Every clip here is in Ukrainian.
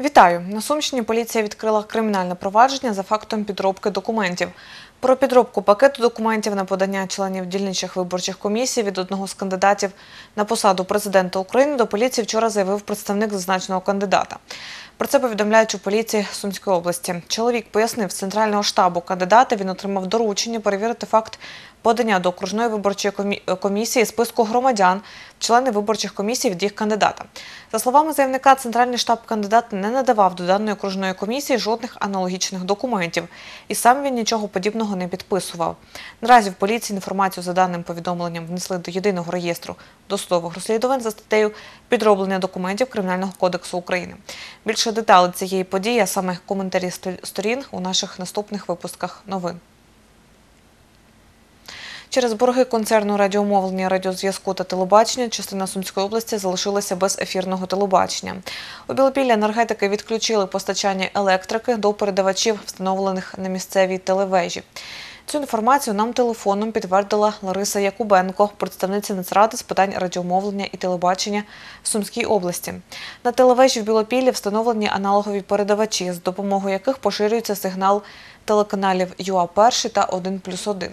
Вітаю! На Сумщині поліція відкрила кримінальне провадження за фактом підробки документів. Про підробку пакету документів на подання членів дільничих виборчих комісій від одного з кандидатів на посаду президента України до поліції вчора заявив представник зазначеного кандидата. Про це повідомляють у поліції Сумської області. Чоловік пояснив з центрального штабу кандидата. Він отримав доручення перевірити факт подання до окружної виборчої комі- комісії списку громадян, члени виборчих комісій від їх кандидата. За словами заявника, центральний штаб кандидат не надавав до даної окружної комісії жодних аналогічних документів, і сам він нічого подібного не підписував. Наразі в поліції інформацію за даним повідомленням внесли до єдиного реєстру досудових розслідувань за статтею підроблення документів Кримінального кодексу України. Більше деталей цієї події, а саме коментарі сторін у наших наступних випусках новин. Через борги концерну радіомовлення, радіозв'язку та телебачення частина Сумської області залишилася без ефірного телебачення. У Білопіллі енергетики відключили постачання електрики до передавачів, встановлених на місцевій телевежі. Цю інформацію нам телефоном підтвердила Лариса Якубенко, представниця Нацради з питань радіомовлення і телебачення в Сумській області. На телевежі в Білопіллі встановлені аналогові передавачі, з допомогою яких поширюється сигнал телеканалів ЮА-1 та 1 плюс 1.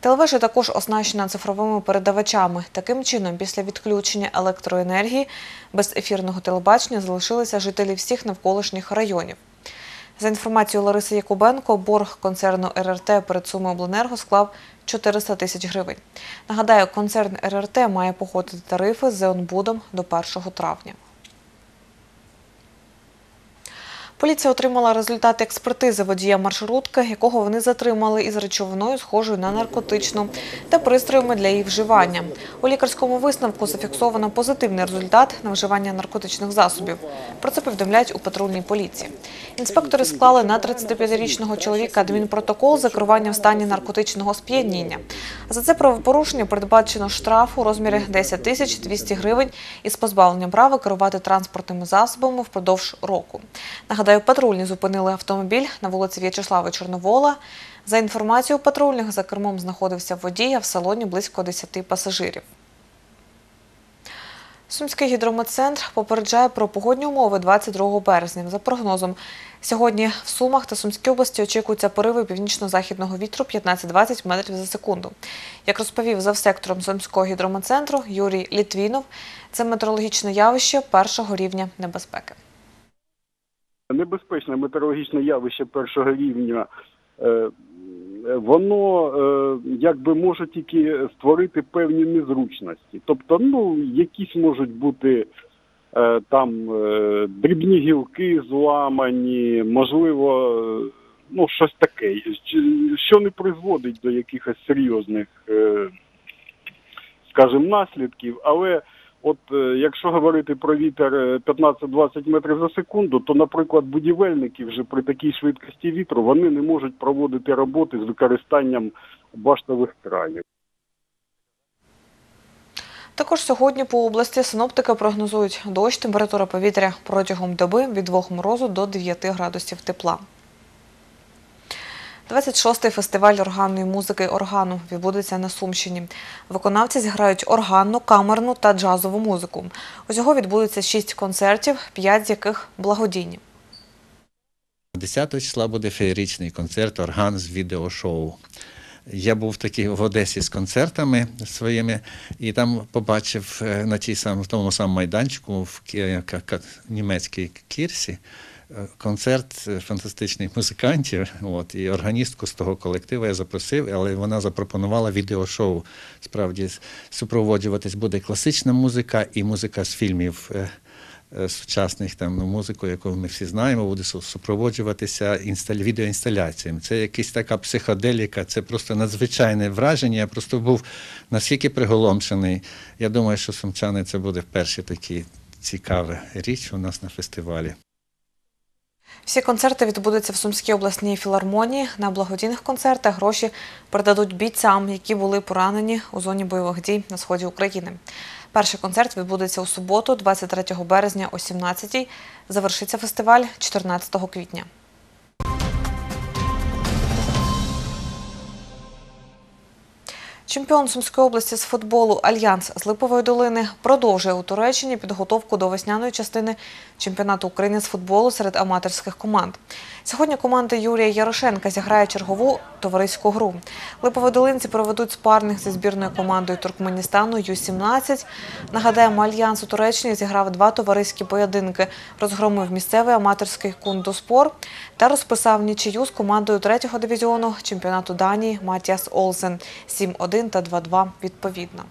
Телевежа також оснащена цифровими передавачами. Таким чином, після відключення електроенергії без ефірного телебачення залишилися жителі всіх навколишніх районів. За інформацією Лариси Якубенко, борг концерну РРТ перед Сумиобленерго склав 400 тисяч гривень. Нагадаю, концерн РРТ має погодити тарифи з Зеонбудом до 1 травня. Поліція отримала результати експертизи водія маршрутки, якого вони затримали із речовиною, схожою на наркотичну, та пристроями для її вживання. У лікарському висновку зафіксовано позитивний результат на вживання наркотичних засобів. Про це повідомляють у патрульній поліції. Інспектори склали на 35-річного чоловіка адмінпротокол за керування в стані наркотичного сп'яніння. За це правопорушення передбачено штраф у розмірі 10 тисяч 200 гривень із позбавленням права керувати транспортними засобами впродовж року. Нагадаю, патрульні зупинили автомобіль на вулиці В'ячеслава Чорновола. За інформацією патрульних, за кермом знаходився водій, а в салоні близько 10 пасажирів. Сумський гідрометцентр попереджає про погодні умови 22 березня. За прогнозом, сьогодні в Сумах та Сумській області очікуються пориви північно-західного вітру 15-20 метрів за секунду. Як розповів завсектором Сумського гідрометцентру Юрій Літвінов, це метеорологічне явище першого рівня небезпеки. Небезпечне метеорологічне явище першого рівня, е, воно е, якби може тільки створити певні незручності. Тобто, ну, якісь можуть бути е, там дрібні гілки зламані, можливо, ну, щось таке, що не призводить до якихось серйозних, скажімо, наслідків, але От е, якщо говорити про вітер е, 15-20 метрів за секунду, то, наприклад, будівельники вже при такій швидкості вітру вони не можуть проводити роботи з використанням баштових кранів. Також сьогодні по області синоптики прогнозують дощ, температура повітря протягом доби від 2 морозу до 9 градусів тепла. 26-й фестиваль органної музики «Органу» відбудеться на Сумщині. Виконавці зіграють органну, камерну та джазову музику. Усього відбудеться 6 концертів, 5 з яких благодійні. 10 числа буде феєричний концерт орган з відеошоу. Я був таки в Одесі з концертами своїми, і там побачив е, на тій тому самому майданчику в німецькій Кірсі концерт фантастичних музикантів. От, і органістку з того колективу я запросив, але вона запропонувала відеошоу. Справді супроводжуватись буде класична музика і музика з фільмів. е, е, Сучасних там ну, музику, яку ми всі знаємо, буде супроводжуватися інсталь... відеоінсталяціями. Це якась така психоделіка, це просто надзвичайне враження. Я просто був наскільки приголомшений. Я думаю, що сумчани це буде перші такі цікава річ у нас на фестивалі. Всі концерти відбудуться в Сумській обласній філармонії. На благодійних концертах гроші передадуть бійцям, які були поранені у зоні бойових дій на сході України. Перший концерт відбудеться у суботу, 23 березня о 17-й. Завершиться фестиваль 14 квітня. Чемпіон Сумської області з футболу Альянс з Липової долини продовжує у Туреччині підготовку до весняної частини чемпіонату України з футболу серед аматорських команд. Сьогодні команда Юрія Ярошенка зіграє чергову товариську гру. Липоводолинці проведуть спарних зі збірною командою Туркменістану Ю-17. Нагадаємо, Альянс у Туреччині зіграв два товариські поєдинки, розгромив місцевий аматорський кундуспор та розписав нічию з командою третього дивізіону чемпіонату Данії Матіас Олсен 7-1 та 2-2 відповідно.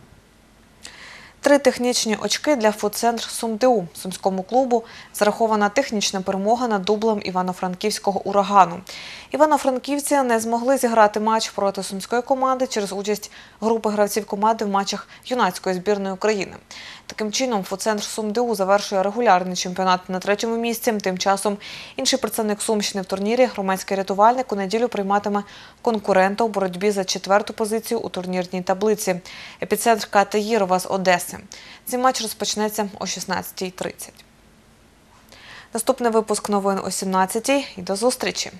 Три технічні очки для фудцентр СумДУ. Сумському клубу зарахована технічна перемога над дублем Івано-Франківського урагану. Івано-франківці не змогли зіграти матч проти сумської команди через участь групи гравців команди в матчах юнацької збірної України. Таким чином, фудцентр СумДУ завершує регулярний чемпіонат на третьому місці. Тим часом інший представник Сумщини в турнірі, громадський рятувальник, у неділю прийматиме конкурента у боротьбі за четверту позицію у турнірній таблиці. Епіцентр КТ Єрова з Одеси. Цей матч розпочнеться о 16.30. Наступний випуск новин о 17.00 і до зустрічі.